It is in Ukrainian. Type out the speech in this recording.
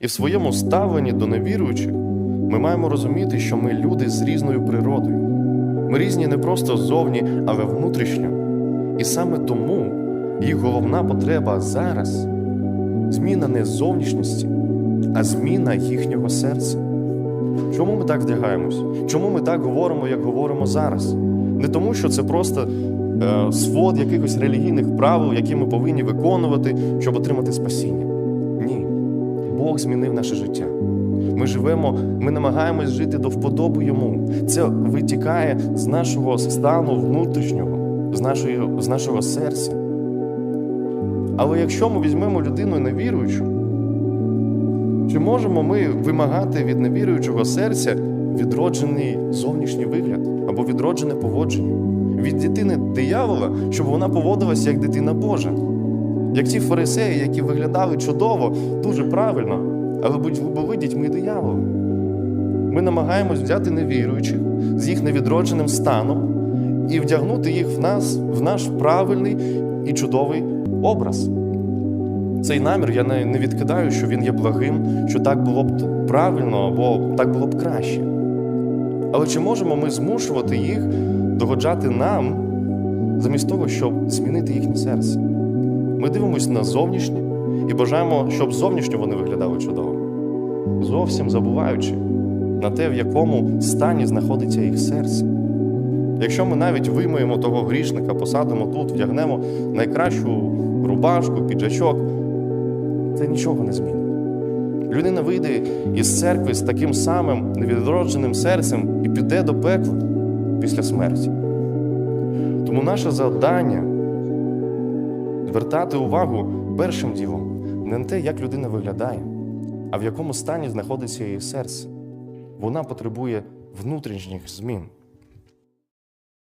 І в своєму ставленні до невіруючих ми маємо розуміти, що ми люди з різною природою. Ми різні не просто ззовні, але внутрішньо. І саме тому їх головна потреба зараз зміна не зовнішності, а зміна їхнього серця. Чому ми так вдягаємось? Чому ми так говоримо, як говоримо зараз? Не тому, що це просто е, свод якихось релігійних правил, які ми повинні виконувати, щоб отримати спасіння. Бог змінив наше життя. Ми живемо, ми намагаємось жити до вподоби йому. Це витікає з нашого стану внутрішнього, з, нашої, з нашого серця. Але якщо ми візьмемо людину невіруючу, чи можемо ми вимагати від невіруючого серця відроджений зовнішній вигляд або відроджене поводження? Від дитини диявола, щоб вона поводилася як дитина Божа? Як ті фарисеї, які виглядали чудово, дуже правильно, але були дітьми диявола. Ми намагаємось взяти невіруючих з їх невідродженим станом і вдягнути їх в нас, в наш правильний і чудовий образ. Цей намір я не відкидаю, що він є благим, що так було б правильно або так було б краще. Але чи можемо ми змушувати їх догоджати нам, замість того, щоб змінити їхнє серце? Ми дивимося на зовнішнє і бажаємо, щоб зовнішньо вони виглядали чудово, зовсім забуваючи на те, в якому стані знаходиться їх серце. Якщо ми навіть вимоємо того грішника, посадимо тут, вдягнемо найкращу рубашку, піджачок, це нічого не змінить. Людина вийде із церкви з таким самим невідродженим серцем і піде до пекла після смерті. Тому наше завдання звертати увагу першим ділом не на те, як людина виглядає, а в якому стані знаходиться її серце. Вона потребує внутрішніх змін.